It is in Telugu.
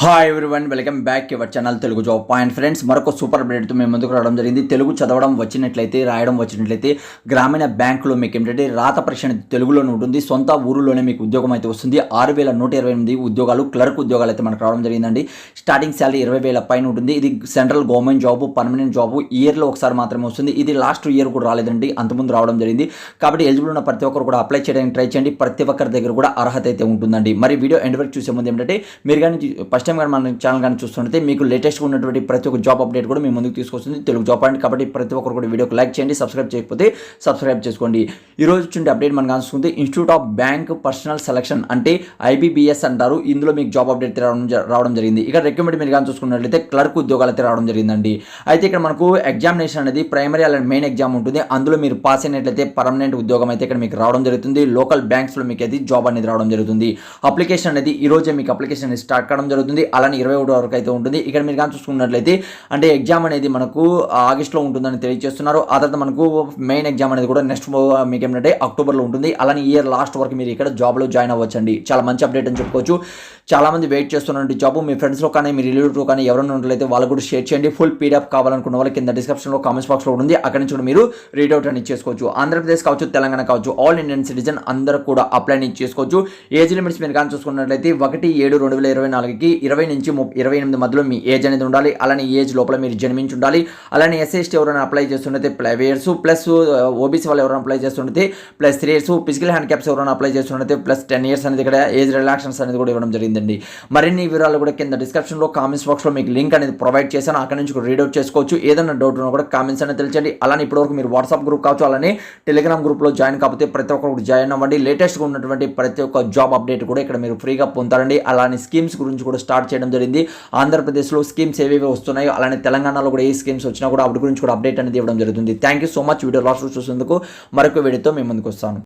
Hi everyone welcome back your channel Telugu job point friends మరొక సూపర్ అప్డేట్తో మేము ముందుకు రావడం జరిగింది. తెలుగు చదవడం వచ్చినట్లయితే రాయడం వచ్చినట్లయితే గ్రామీణ బ్యాంకులో మీకు ఏంటంటే రాత పరీక్ష తెలుగులోనే ఉంటుంది. సొంత ఊరిలోనే మీకు ఉద్యోగం అయితే వస్తుంది. ఆరు వేల నూట ఇరవై ఎనిమిది ఉద్యోగాలు క్లర్క్ ఉద్యోగాలు అయితే మనకు రావడం జరిగిందండి. స్టార్టింగ్ శాలరీ ఇరవై వేల పైన ఉంటుంది. ఇది central government job permanent job ఇయర్లో ఒకసారి మాత్రమే వస్తుంది. ఇది లాస్ట్ ఇయర్ కూడా రాలేదండి. అంతకుముందు రావడం జరిగింది. కాబట్టి ఎలిజిబుల్ ఉన్న ప్రతి ఒక్కరు కూడా అప్లై చేయడానికి ట్రై చేయండి. ప్రతి ఒక్కరి దగ్గర కూడా అర్హత అయితే ఉంటుందండి. మరి వీడియో ఎండ్ వరకు చూసే ముందు ఏంటంటే మీరు కానీ ఫస్ట్ టైం కానీ మన ఛానల్ కానీ చూస్తుంటే మీకు లేటెస్ట్ ఉన్నటువంటి ప్రతి ఒక్క జాబ్ అప్డేట్ కూడా మీ ముందుకు తీసుకొస్తుంది తెలుగు జాబ్ అండ్ కాబట్టి ప్రతి ఒక్కరు కూడా వీడియోకి లైక్ చేయండి సబ్స్క్రైబ్ చేయకపోతే సబ్స్క్రైబ్ చేసుకోండి. ఈ రోజు అప్డేట్ మనకు కానిస్తుంది institute of bank personnel selection అంటే ఐబీబీఎస్ అంటారు. ఇందులో మీకు జాబ్ అప్డేట్ రావడం జరిగింది. ఇక్కడ రికమెండ్ మీరు కానీ చూసుకున్నట్లయితే క్లర్క్ ఉద్యోగాలు అయితే రావడం జరిగిందండి. అయితే ఇక్కడ మనకు ఎగ్జామినేషన్ అనేది ప్రైమరీ అలాంటి మెయిన్ ఎగ్జామ్ ఉంటుంది. అందులో మీరు పాస్ అయినట్లయితే పర్మనెంట్ ఉద్యోగం అయితే ఇక్కడ మీకు రావడం జరుగుతుంది. లోకల్ బ్యాంక్స్లో మీకు అయితే జాబ్ అనేది రావడం జరుగుతుంది. అప్లికేషన్ అనేది ఈ రోజే మీకు అప్లికేషన్ అనేది స్టార్ట్ కావడం జరుగుతుంది. అలానే ఇరవై ఒకటి వరకు అయితే ఉంటుంది. ఇక్కడ మీరు కానీ చూసుకున్నట్లయితే అంటే ఎగ్జామ్ అనేది మనకు ఆగస్ట్లో ఉంటుందని తెలియజేస్తున్నారు. ఆ తర్వాత మనకు మెయిన్ ఎగ్జామ్ అనేది కూడా నెక్స్ట్ మీకు ఏంటంటే అక్టోబర్లో ఉంటుంది. అలానే ఇయర్ లాస్ట్ వరకు మీరు ఇక్కడ జాబ్లో జాయిన్ అవ్వచ్చండి. చాలా మంచి అప్డేట్ అని చెప్పుకోవచ్చు. చాలా మంది వెయిట్ చేస్తున్నటువంటి జాబ్ మీ ఫ్రెండ్స్లో కానీ మీ రిలేటివ్లో కానీ ఎవరైనా ఉన్నట్లయితే వాళ్ళు కూడా షేర్ చేయండి. ఫుల్ పీడిఎఫ్ కావాలనుకున్న వాళ్ళు కింద డిస్క్రిప్షన్లో కామెంట్స్ బాక్స్లో ఉంది అక్కడ నుంచి కూడా మీరు రీడౌట్ అని చేసుకోవచ్చు. ఆంధ్రప్రదేశ్ కావచ్చు తెలంగాణ కావచ్చు ఆల్ ఇండియన్ సిటిజన్ అందరూ కూడా అప్లై అనేది చేసుకోవచ్చు. ఏజ్ లిమిట్స్ మీరు కానీ చూసుకున్నట్లయితే ఒకటి ఏడు రెండు వేల ఇరవై నాలుగుకి ఇరవై నుంచి ముప్- ఇరవై ఎనిమిది మధ్యలో మీ ఏజ్ అనేది ఉండాలి. అలానే ఏజ్ లోపల మీరు జన్మించి ఉండాలి. అలానే ఎస్ఎస్టీ ఎవరైనా అప్లై చేస్తుంటే ప్లస్ ఇయర్స్ ప్లస్ ఓబీసీ వాళ్ళు ఎవరైనా అప్లై చేస్తుంటే plus three years physical handicaps ఎవరైనా అప్లై చేస్తుంటే ప్లస్ టెన్ ఇయర్స్ అనేది ఇక్కడ ఏజ్ రిలాక్షన్స్ అనేది కూడా ఇవ్వడం జరిగింది. జరిగిందండి. మరిన్ని వివరాలు కూడా కింద డిస్క్రిప్షన్లో కామెంట్స్ బాక్స్లో మీకు లింక్ అనేది ప్రొవైడ్ చేశాను. అక్కడ నుంచి కూడా రీడౌట్ చేసుకోవచ్చు. ఏదైనా డౌట్ ఉన్నా కూడా కామెంట్స్ అనేది తెలియచండి అలానే ఇప్పటివరకు మీరు వాట్సాప్ గ్రూప్ కావచ్చు అలానే టెలిగ్రామ్ గ్రూప్లో జాయిన్ కాకపోతే ప్రతి ఒక్కరు కూడా జాయిన్ అవ్వండి. లేటెస్ట్గా ఉన్నటువంటి ప్రతి ఒక్క జాబ్ అప్డేట్ కూడా ఇక్కడ మీరు ఫ్రీగా పొందుతారండి. అలానే స్కీమ్స్ గురించి కూడా స్టార్ట్ చేయడం జరిగింది. ఆంధ్రప్రదేశ్లో స్కీమ్స్ ఏవేవి వస్తున్నాయో అలానే తెలంగాణలో కూడా ఏ స్కీమ్స్ వచ్చినా కూడా వాటి గురించి కూడా అప్డేట్ అనేది ఇవ్వడం జరుగుతుంది. Thank you so much video last చూసేందుకు మరొక వీడియోతో మేము ముందుకు వస్తాను.